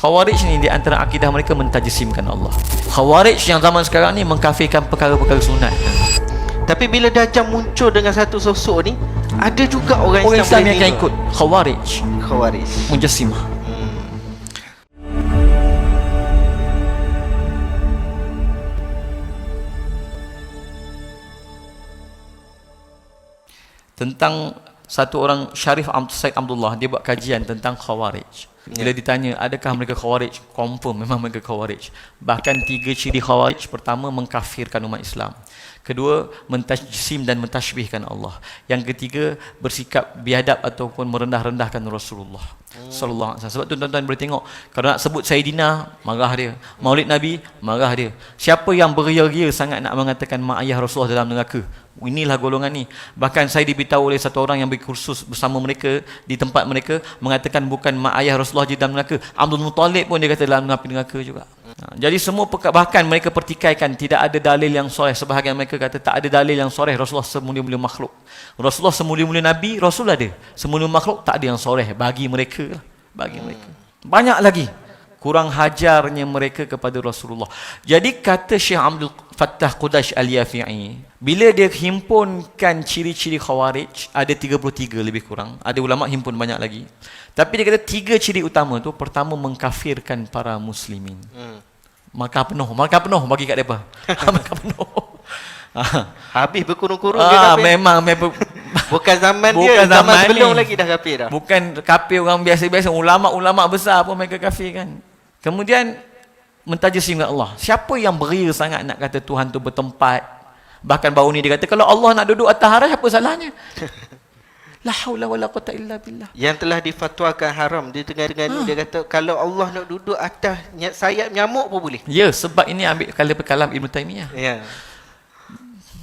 Khawarij ni di antara akidah mereka mentajsimkan Allah. Khawarij yang zaman sekarang ni mengkafirkan perkara-perkara sunat. Tapi bila Dajjal muncul dengan satu sosok ni Ada juga orang, Orang Islam yang akan ikut Khawarij. Khawarij Mujassimah. hmm. tentang satu orang Syarif Said Abdullah dia buat kajian tentang Khawarij. Bila ditanya adakah mereka Khawarij, confirm memang mereka Khawarij. Bahkan tiga ciri Khawarij pertama mengkafirkan umat Islam. Kedua mentajsim dan mentashbihkan Allah. Yang ketiga bersikap biadab ataupun merendah-rendahkan Rasulullah sallallahu alaihi wasallam. Sebab tu tuan-tuan boleh tengok kalau nak sebut Sayyidina marah dia. Maulid Nabi marah dia. Siapa yang beria-ria sangat nak mengatakan mak ayah Rasulullah dalam neraka? Inilah golongan ni. Bahkan saya diberitahu oleh satu orang yang berkursus bersama mereka di tempat mereka mengatakan bukan mak ayah Rasulullah je dalam neraka. Abdul Muttalib pun dia kata dalam api neraka juga. Ha, jadi semua peka- bahkan mereka pertikaikan tidak ada dalil yang soleh. Sebahagian mereka kata tak ada dalil yang soleh Rasulullah semulia-mulia makhluk. Rasulullah semulia-mulia Nabi, Rasul ada. Semulia makhluk tak ada yang soleh bagi mereka lah. Bagi mereka. Banyak lagi kurang hajarnya mereka kepada Rasulullah. Jadi kata Syekh Abdul Fattah Qudash Al-Yafi'i, bila dia himpunkan ciri-ciri khawarij, ada 33 lebih kurang. Ada ulama himpun banyak lagi. Tapi dia kata tiga ciri utama tu, pertama mengkafirkan para muslimin. Hmm. Maka penuh, maka penuh bagi kat depa. maka penuh. Ah, Habis berkurung-kurung dia ah kafir memang memang Bukan zaman Bukan dia Zaman, zaman sebelum ni. lagi dah kafir dah Bukan kafir orang biasa-biasa, ulama-ulama besar pun mereka kafir kan. Kemudian mentajsimkan Allah. Siapa yang beria sangat nak kata Tuhan tu bertempat? Bahkan baru ni dia kata kalau Allah nak duduk atas arasy apa salahnya? La haula wala quwata illa billah. Yang telah difatwakan haram Dia tengah-tengah Ah. ni Dia kata Kalau Allah nak duduk atas Sayap nyamuk pun boleh Ya, sebab ini ambil kala kalam Ibn Taymiyah. Ya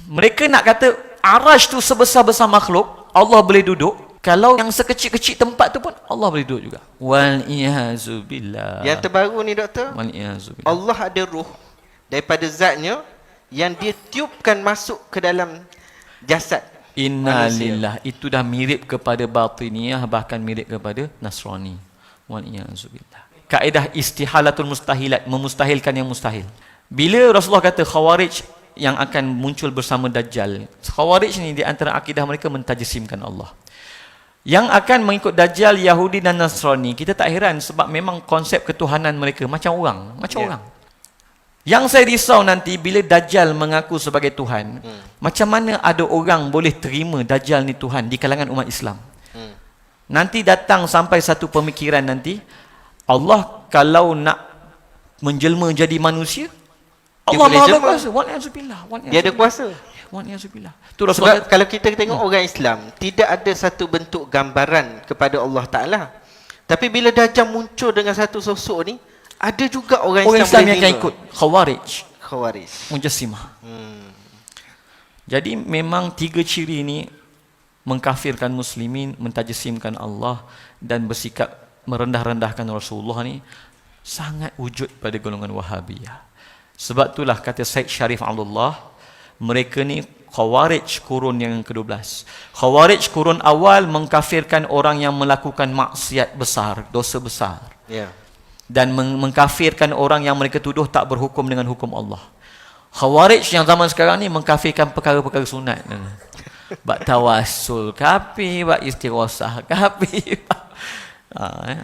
Mereka nak kata arash tu sebesar-besar makhluk, Allah boleh duduk. Kalau yang sekecil-kecil tempat tu pun Allah boleh duduk juga. Wal iyazu billah. Yang terbaru ni doktor Wal iyazu billah. Allah ada ruh Daripada zatnya Yang dia tiupkan masuk ke dalam Jasad Inna manusia. lillah itu dah mirip kepada batiniyah bahkan mirip kepada Nasrani. Wal iyazu billah. Kaedah istihalatul mustahilat memustahilkan yang mustahil. Bila Rasulullah kata khawarij yang akan muncul bersama Dajjal. Khawarij ni di antara akidah mereka mentajsimkan Allah. Yang akan mengikut Dajjal, Yahudi dan Nasrani, kita tak heran sebab memang konsep ketuhanan mereka macam orang, macam Ya. orang. Yang saya risau nanti bila Dajjal mengaku sebagai Tuhan, Hmm. macam mana ada orang boleh terima Dajjal ni Tuhan di kalangan umat Islam? hmm. Nanti datang sampai satu pemikiran nanti, Allah kalau nak menjelma jadi manusia, Allah Maha berkuasa. Wa ni'azubillah. Wa Dia ada kuasa Wa ni'azubillah. Tu Rasulullah Sebab kalau kita tengok orang Islam Tidak ada satu bentuk gambaran Kepada Allah Ta'ala Tapi bila Dajjal muncul dengan satu sosok ni Ada juga orang, orang Islam, Islam yang akan ikut Khawarij, Khawarij Mujassimah. hmm. Jadi memang tiga ciri ini mengkafirkan muslimin, mentajsimkan Allah dan bersikap merendah-rendahkan Rasulullah ni sangat wujud pada golongan Wahabiyah. Sebab itulah kata Syed Syarif Abdullah, mereka ni Khawarij kurun yang ke-12. Khawarij kurun awal mengkafirkan orang yang melakukan maksiat besar, dosa besar Ya dan meng- mengkafirkan orang yang mereka tuduh tak berhukum dengan hukum Allah. Khawarij yang zaman sekarang ni mengkafirkan perkara-perkara sunat. Bak tawassul kapi, bak istighosah kapi. ha, eh.